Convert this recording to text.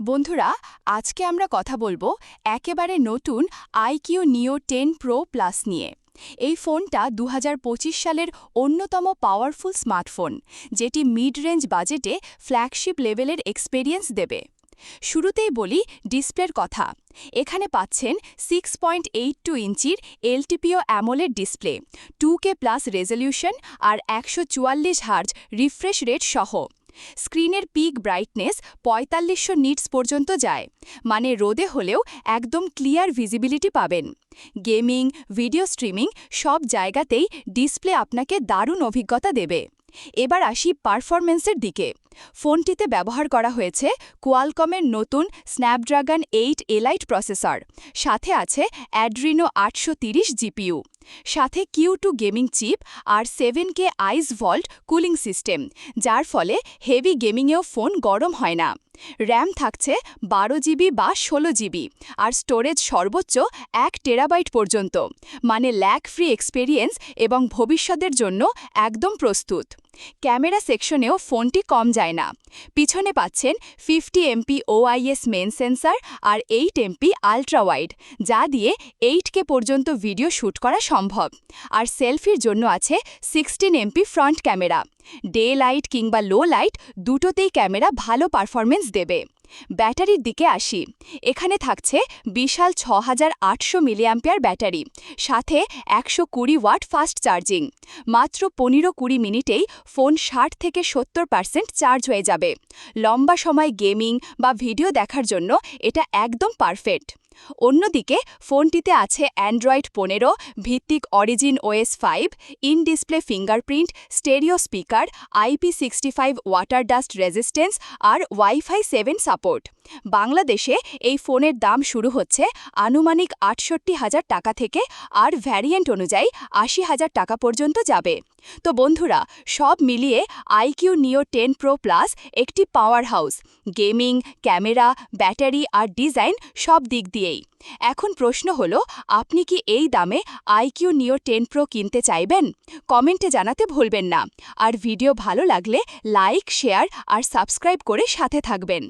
বন্ধুরা, আজকে আমরা কথা বলব একেবারে নতুন আইকিউ নিও টেন প্রো প্লাস নিয়ে। এই ফোনটা দু হাজার পঁচিশ সালের অন্যতম পাওয়ারফুল স্মার্টফোন যেটি মিড রেঞ্জ বাজেটে ফ্ল্যাগশিপ লেভেলের এক্সপেরিয়েন্স দেবে। শুরুতেই বলি ডিসপ্লের কথা। এখানে পাচ্ছেন সিক্স পয়েন্ট এইট টু ইঞ্চির LTPO AMOLED display two K plus resolution আর একশো চুয়াল্লিশ হার্জ রিফ্রেশ রেট সহ। স্ক্রিনের পিক ব্রাইটনেস পঁয়তাল্লিশশো নিটস পর্যন্ত যায় মানে রোদে হলেও একদম ক্লিয়ার ভিজিবিলিটি পাবেন। গেমিং, ভিডিও স্ট্রিমিং সব জায়গাতেই ডিসপ্লে আপনাকে দারুণ অভিজ্ঞতা দেবে। এবার আসি পারফরমেন্সের দিকে। ফোনটিতে ব্যবহার করা হয়েছে কোয়ালকমের নতুন স্ন্যাপড্রাগন এইট এলাইট প্রসেসর। সাথে আছে অ্যাড্রিনো আটশো তিরিশ জিপিইউ। সাথে কিউ টু গেমিং চিপ আর seven K ice vault cooling system, যার ফলে হেভি গেমিংয়েও ফোন গরম হয় না। র্যাম থাকছে বারো জিবি বা ষোলো জিবি আর স্টোরেজ সর্বোচ্চ এক টেরাবাইট পর্যন্ত মানে ল্যাক ফ্রি এক্সপেরিয়েন্স এবং ভবিষ্যতের জন্য একদম প্রস্তুত। ক্যামেরা সেকশনেও ফোনটি কম যায় না। পিছনে পাচ্ছেন fifty MP OIS main sensor আর এইট এমপি আলট্রা ওয়াইড যা দিয়ে এইটকে পর্যন্ত ভিডিও শ্যুট করা সম্ভব। আর সেলফির জন্য আছে sixteen MP front camera daylight কিংবা লো লাইট দুটোতেই ক্যামেরা ভালো পারফরমেন্স দেবে। ব্যাটারির দিকে আসি। এখানে থাকছে বিশাল ছ হাজার আটশো মিলিয়াম্পিয়ার ব্যাটারি, সাথে একশো কুড়ি ওয়াট ফাস্ট চার্জিং। মাত্র পনেরো কুড়ি মিনিটেই ফোন ষাট থেকে সত্তর পার্সেন্ট চার্জ হয়ে যাবে। লম্বা সময় গেমিং বা ভিডিও দেখার জন্য এটা একদম পারফেক্ট। অন্যদিকে, ফোনটিতে আছে অ্যান্ড্রয়েড পনেরো, ভিত্তিক Origin OS five in display fingerprint, stereo speaker, IP sixty five water dust resistance R wifi seven support. বাংলাদেশে এই ফোনের দাম শুরু হচ্ছে আনুমানিক আটষট্টি হাজার টাকা থেকে আর ভ্যারিয়েন্ট অনুযায়ী আশি হাজার টাকা পর্যন্ত যাবে। তো বন্ধুরা, সব মিলিয়ে আইকিউ নিও টেন প্রো প্লাস একটি powerhouse gaming, camera, battery আর ডিজাইন সব দিক দিয়েই এখন প্রশ্ন হলো, আপনি কি এই দামে আইকিউ নিও টেন প্রো কিনতে চাইবেন? কমেন্টে জানাতে ভুলবেন না। আর ভিডিও ভালো লাগলে লাইক, শেয়ার আর সাবস্ক্রাইব করে সাথে থাকবেন।